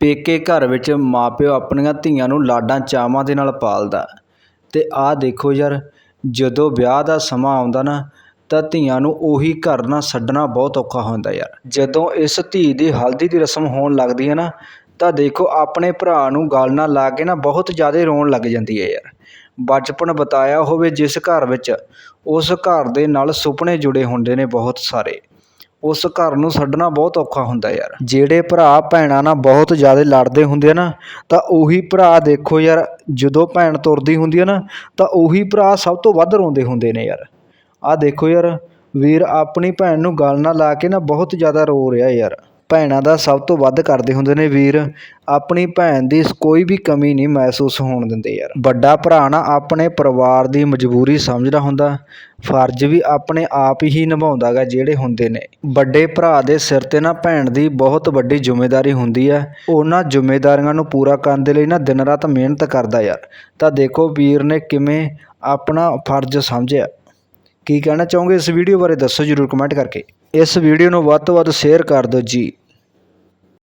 ਪੇਕੇ ਘਰ ਵਿੱਚ ਮਾਂ ਪਿਓ ਆਪਣੀਆਂ ਧੀਆਂ ਨੂੰ ਲਾਡਾਂ ਚਾਵਾਂ ਦੇ ਨਾਲ ਪਾਲਦਾ। ਅਤੇ ਆਹ ਦੇਖੋ ਯਾਰ, ਜਦੋਂ ਵਿਆਹ ਦਾ ਸਮਾਂ ਆਉਂਦਾ ਨਾ, ਤਾਂ ਧੀਆਂ ਨੂੰ ਉਹੀ ਘਰ ਨਾ ਛੱਡਣਾ ਬਹੁਤ ਔਖਾ ਹੁੰਦਾ ਯਾਰ। ਜਦੋਂ ਇਸ ਧੀ ਦੀ ਹਲਦੀ ਦੀ ਰਸਮ ਹੋਣ ਲੱਗਦੀ ਹੈ ਨਾ, ਤਾਂ ਦੇਖੋ ਆਪਣੇ ਭਰਾ ਨੂੰ ਗਲ ਨਾਲ ਲਾ ਕੇ ਨਾ ਬਹੁਤ ਜ਼ਿਆਦਾ ਰੋਣ ਲੱਗ ਜਾਂਦੀ ਹੈ ਯਾਰ। ਬਚਪਨ ਬਿਤਾਇਆ ਹੋਵੇ ਜਿਸ ਘਰ ਵਿੱਚ, ਉਸ ਘਰ ਦੇ ਨਾਲ ਸੁਪਨੇ ਜੁੜੇ ਹੁੰਦੇ ਨੇ ਬਹੁਤ ਸਾਰੇ। ਉਸ ਘਰ ਨੂੰ ਛੱਡਣਾ ਬਹੁਤ ਔਖਾ ਹੁੰਦਾ ਯਾਰ। ਜਿਹੜੇ ਭਰਾ ਭੈਣਾਂ ਨਾਲ ਬਹੁਤ ਜ਼ਿਆਦਾ ਲੜਦੇ ਹੁੰਦੇ ਆ ਨਾ, ਤਾਂ ਉਹੀ ਭਰਾ ਦੇਖੋ ਯਾਰ, ਜਦੋਂ ਭੈਣ ਤੁਰਦੀ ਹੁੰਦੀ ਹੈ ਨਾ, ਤਾਂ ਉਹੀ ਭਰਾ ਸਭ ਤੋਂ ਵੱਧ ਰੋਂਦੇ ਹੁੰਦੇ ਨੇ ਯਾਰ। ਆਹ ਦੇਖੋ ਯਾਰ, ਵੀਰ ਆਪਣੀ ਭੈਣ ਨੂੰ ਗਲ ਨਾਲ ਲਾ ਕੇ ਨਾ ਬਹੁਤ ਜ਼ਿਆਦਾ ਰੋ ਰਿਹਾ ਯਾਰ। ਭੈਣਾਂ ਦਾ ਸਭ ਤੋਂ ਵੱਧ ਕਰਦੇ ਹੁੰਦੇ ਨੇ ਵੀਰ। ਆਪਣੀ ਭੈਣ ਦੀ ਕੋਈ ਵੀ ਕਮੀ ਨਹੀਂ ਮਹਿਸੂਸ ਹੋਣ ਦਿੰਦੇ ਯਾਰ। ਵੱਡਾ ਭਰਾ ਨਾ ਆਪਣੇ ਪਰਿਵਾਰ ਦੀ ਮਜਬੂਰੀ ਸਮਝਦਾ ਹੁੰਦਾ। ਫਰਜ਼ ਵੀ ਆਪਣੇ ਆਪ ਹੀ ਨਿਭਾਉਂਦਾ ਗਾ ਜਿਹੜੇ ਹੁੰਦੇ ਨੇ। ਵੱਡੇ ਭਰਾ ਦੇ ਸਿਰ ਤੇ ਨਾ ਭੈਣ ਦੀ ਬਹੁਤ ਵੱਡੀ ਜ਼ਿੰਮੇਵਾਰੀ ਹੁੰਦੀ ਹੈ ਉਹਨਾਂ ਜ਼ਿੰਮੇਵਾਰੀਆਂ ਨੂੰ ਪੂਰਾ ਕਰਨ ਦੇ ਲਈ ਨਾ ਦਿਨ ਰਾਤ ਮਿਹਨਤ ਕਰਦਾ ਯਾਰ। ਤਾਂ ਦੇਖੋ ਵੀਰ ਨੇ ਕਿਵੇਂ ਆਪਣਾ ਫਰਜ਼ ਸਮਝਿਆ। ਕੀ ਕਹਿਣਾ ਚਾਹੋਗੇ ਇਸ ਵੀਡੀਓ ਬਾਰੇ ਦੱਸੋ ਜਰੂਰ ਕਮੈਂਟ ਕਰਕੇ। ਇਸ ਵੀਡੀਓ ਨੂੰ ਵੱਧ ਤੋਂ ਵੱਧ ਸ਼ੇਅਰ ਕਰ ਦਿਓ ਜੀ।